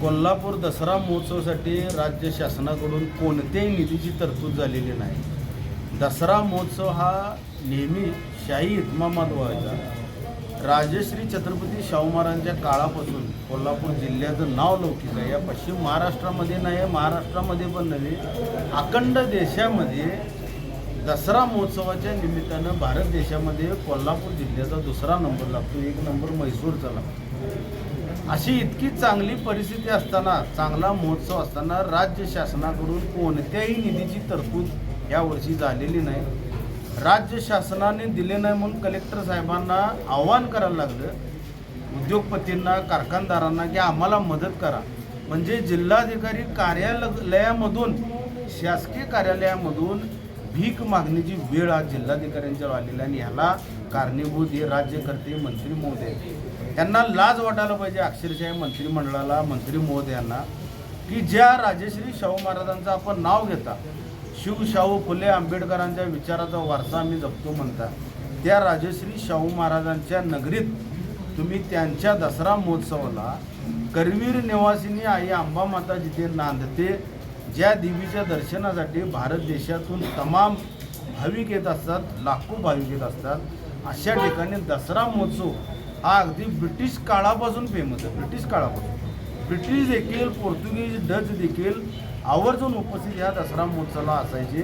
कोल्हापूर दसरा महोत्सवासाठी राज्य शासनाकडून कोणत्याही निधीची तरतूद झालेली नाही. दसरा महोत्सव हा नेहमी शाही इतमामात व्हायचा. राजश्री छत्रपती शाहू महाराजांच्या काळापासून कोल्हापूर जिल्ह्याचं नाव लौकिक आहे. या पश्चिम महाराष्ट्रामध्ये नाही महाराष्ट्रामध्ये पण नव्हे अखंड देशामध्ये दसरा महोत्सवाच्या निमित्तानं भारत देशामध्ये कोल्हापूर जिल्ह्याचा दुसरा नंबर लागतो. एक नंबर म्हैसूरचा लागतो. अशी इतकी चांगली परिस्थिती असताना चांगला महोत्सव असताना राज्य शासनाकडून कोणत्याही निधीची तरतूद यावर्षी झालेली नाही. राज्य शासनाने दिले नाही म्हणून कलेक्टर साहेबांना आव्हान करायला लागलं. उद्योगपतींना कारखानदारांना की आम्हाला मदत करा. म्हणजे जिल्हाधिकारी कार्यालयामधून शासकीय कार्यालयामधून भीक मागण्याची वेळ आज जिल्हाधिकाऱ्यांच्या आलेली आहे आणि ह्याला कारणीभूत हे राज्यकर्ते मंत्री महोदय. यांना लाज वाटायला पाहिजे अक्षरशः मंत्रिमंडळाला मंत्री महोदयांना की ज्या राजश्री शाहू महाराजांचं आपण नाव घेता शिवशाहू फुले आंबेडकरांच्या विचाराचा वारसा आम्ही जपतो म्हणता त्या राजश्री शाहू महाराजांच्या नगरीत तुम्ही त्यांच्या दसरा महोत्सवाला करवीर निवासिनी आई अंबामाता जिथे नांदते ज्या देवीच्या दर्शनासाठी भारत देशातून तमाम भाविक येत असतात लाखो भाविक येत असतात अशा ठिकाणी दसरा महोत्सव हा अगदी ब्रिटिश काळापासून फेमस आहे ब्रिटिश काळापासून. ब्रिटिश देखील पोर्तुगीज डच देखील आवर्जून उपस्थित या दसरा महोत्सवाला असायचे.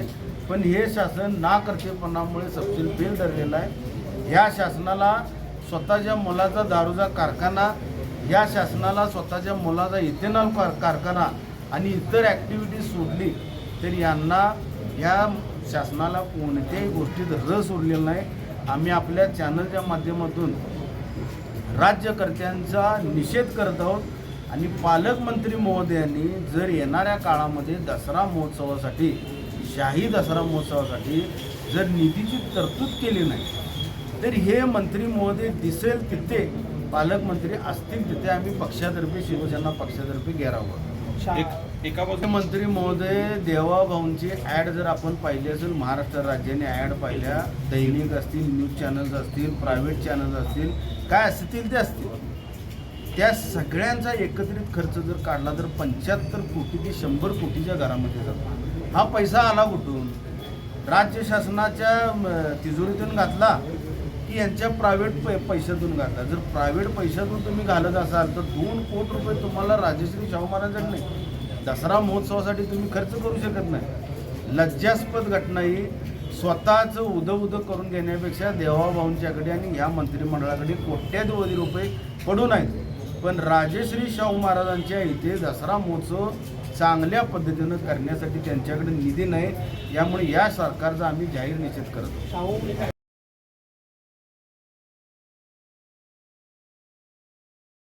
पण हे शासन नाकर्तेपणामुळे सबसिल फेल धरलेलं आहे. ह्या शासनाला स्वतःच्या मुलाचा दारूचा कारखाना या शासनाला स्वतःच्या मुलाचा इथेनॉल कार कारखाना आणि इतर ॲक्टिव्हिटीज सोडली तर यांना या शासनाला कोणत्याही गोष्टीत रस उरलेला नाही. आम्ही आपल्या चॅनलच्या माध्यमातून राज्यकर्त्यांचा निषेध करत आहोत. आणि पालकमंत्री महोदयांनी जर येणाऱ्या काळामध्ये दसरा महोत्सवासाठी शाही दसरा महोत्सवासाठी जर निधीची तरतूद केली नाही तर हे मंत्री महोदय दिसेल तिथे पालकमंत्री असतील तिथे आम्ही पक्षातर्फे शिवसेना पक्षातर्फे घेरावं. एक मंत्री महोदय देवाभाऊंची ॲड जर आपण पाहिली असेल महाराष्ट्र राज्याने ॲड पाहिल्या दैनिक असतील न्यूज चॅनल्स असतील प्रायव्हेट चॅनल्स असतील काय असतील ते असतील त्या सगळ्यांचा एकत्रित खर्च जर काढला तर पंच्याहत्तर कोटी ते शंभर कोटीच्या घरामध्ये जातो. हा पैसा आला कुठून? राज्य शासनाच्या तिजोरीतून घातला की यांच्या प्रायव्हेट पै पैशातून घातला. जर प्रायव्हेट पैशातून तुम्ही घालत असाल तर दोन कोटी रुपये तुम्हाला राजश्री शाहू महाराजांकडे दसरा महोत्सवासाठी तुम्ही खर्च करू शकत नाही. लज्जास्पद घटना ही स्वतःचं उदं उदं करून घेण्यापेक्षा देवाभाऊंच्याकडे आणि ह्या मंत्रिमंडळाकडे कोट्यावधी रुपये पडून आहेत पण राजश्री शाहू महाराजांच्या इथे दसरा महोत्सव चांगल्या पद्धतीनं करण्यासाठी त्यांच्याकडे निधी नाही. यामुळे या सरकारचा आम्ही जाहीर निषेध करतो.